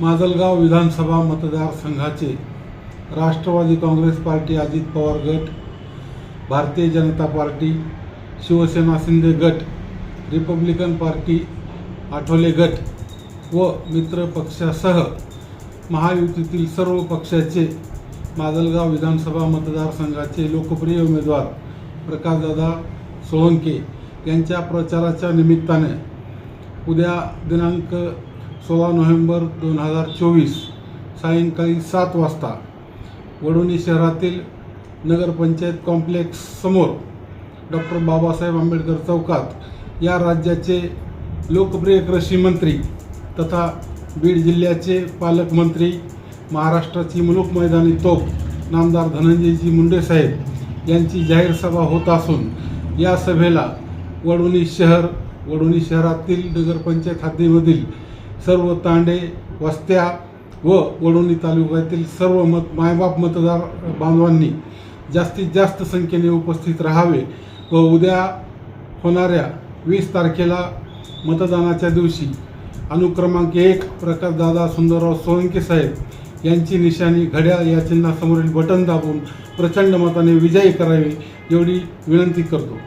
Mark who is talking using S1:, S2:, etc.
S1: माजलगाव विधानसभा मतदारसंघाचे राष्ट्रवादी काँग्रेस पार्टी अजित पवार गट भारतीय जनता पार्टी शिवसेना शिंदे गट रिपब्लिकन पार्टी आठवले गट व मित्र पक्षासह महायुतीतील सर्व पक्षाचे माजलगाव विधानसभा मतदारसंघाचे लोकप्रिय उमेदवार प्रकाशदादा सोळंके यांच्या प्रचाराच्या निमित्ताने उद्या दिनांक सोळा नोव्हेंबर दोन हजार चोवीस सायंकाळी सात वाजता वडोणी शहरातील नगरपंचायत कॉम्प्लेक्स समोर डॉक्टर बाबासाहेब आंबेडकर चौकात या राज्याचे लोकप्रिय कृषी मंत्री तथा बीड जिल्ह्याचे पालकमंत्री महाराष्ट्राची मुलूक मैदानी तोप नामदार धनंजयजी मुंडे साहेब यांची जाहीर सभा होत असून या सभेला वडोणी शहर वडोणी शहरातील नगरपंचायत हद्दीमधील सर्व तांडे वस्त्या व वडोणी तालुक्यातील सर्व मत मायबाप मतदार बांधवांनी जास्तीत जास्त संख्येने उपस्थित राहावे व उद्या होणाऱ्या वीस तारखेला मतदानाच्या दिवशी अनुक्रमांक एक प्रकाशदादा सुंदरराव सोळंके साहेब यांची निशाणी घड्याळ या चिन्हासमोरील बटन दाबून प्रचंड मताने विजयी करावी एवढी विनंती करतो.